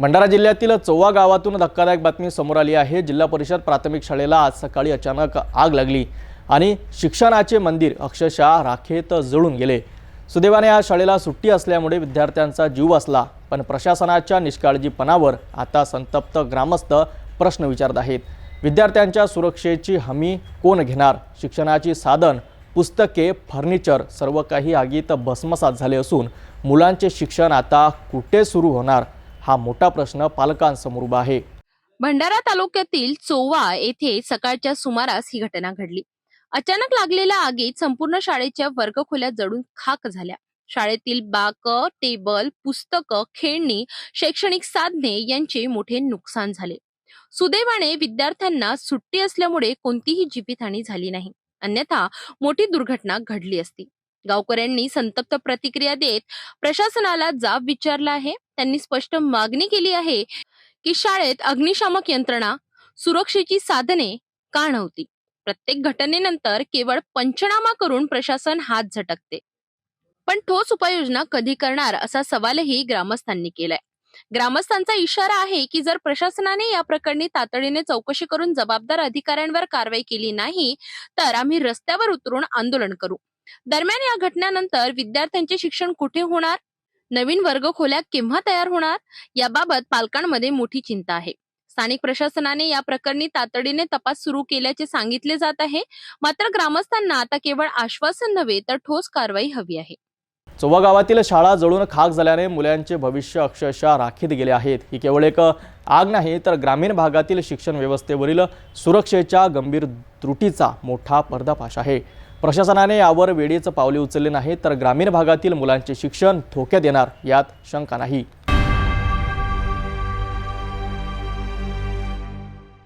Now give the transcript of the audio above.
भंडारा जिल्ह्यातील चौवा गावातून धक्कादायक बातमी समोर आली आहे. जिल्हा परिषद प्राथमिक शाळेला आज सकाळी अचानक आग लागली आणि शिक्षणाचे मंदिर अक्षरशः राखेत जळून गेले. सुदैवाने या शाळेला सुट्टी असल्यामुळे विद्यार्थ्यांचा जीव असला पण प्रशासनाच्या निष्काळजीपणावर आता संतप्त ग्रामस्थ प्रश्न विचारत आहेत. विद्यार्थ्यांच्या सुरक्षेची हमी कोण घेणार? शिक्षणाची साधन पुस्तके फर्निचर सर्व काही आगीत भस्मसात झाले असून मुलांचे शिक्षण आता कुठे सुरू होणार? हा मोठा प्रश्न पालकांसमोर उभा आहे. भंडारा तालुक्यातील चोवा येथे सकाळच्या सुमारास ही घटना घडली. अचानक लागलेल्या आगीत संपूर्ण शाळेच्या वर्गखोल्या जळून खाक झाल्या. शाळेतील बाक टेबल पुस्तकं खेळणी शैक्षणिक साधने यांचे मोठे नुकसान झाले. सुदैवाने विद्यार्थ्यांना सुट्टी असल्यामुळे कोणतीही जीवितहानी झाली नाही. अन्यथा मोठी दुर्घटना घडली असती. गावकऱ्यांनी संतप्त प्रतिक्रिया देत प्रशासनाला जाब विचारला आहे. त्यांनी स्पष्ट मागणी केली आहे की शाळेत अग्निशामक यंत्रणा सुरक्षेची साधने का नव्हती? प्रत्येक घटनेनंतर केवळ पंचनामा करून प्रशासन हात झटकते. पण ठोस उपाययोजना कधी करणार असा सवालही ग्रामस्थांनी केलाय. ग्रामस्थांचा इशारा आहे की जर प्रशासनाने या प्रकरणी तातडीने चौकशी करून जबाबदार अधिकाऱ्यांवर कारवाई केली नाही तर आम्ही रस्त्यावर उतरून आंदोलन करू. दरम्यान या घटनेनंतर विद्यार्थ्यांचे शिक्षण कुठे होणार? नवीन वर्ग खोल्या केव्हा तयार होणार? याबाबत पालकांमध्ये मोठी चिंता आहे. स्थानिक प्रशासनाने या प्रकरणी तातडीने तपास सुरू केल्याचे सांगितले जात आहे. मात्र ग्रामस्थांना आता केवळ आश्वासन नव्हे तर ठोस कारवाई हवी आहे. चोवा गावातील शाळा जळून खाक झाल्याने मुलांचे भविष्य अक्षरशः राखीत गेले आहेत. ही केवळ एक आग नाही तर ग्रामीण भागातील शिक्षण व्यवस्थेवरील सुरक्षेच्या गंभीर त्रुटीचा मोठा पर्दाफाश आहे. प्रशासनाने यावर वेळीच पावले उचलले नाही तर ग्रामीण भागातील मुलांचे शिक्षण धोक्यात येणार यात शंका नाही.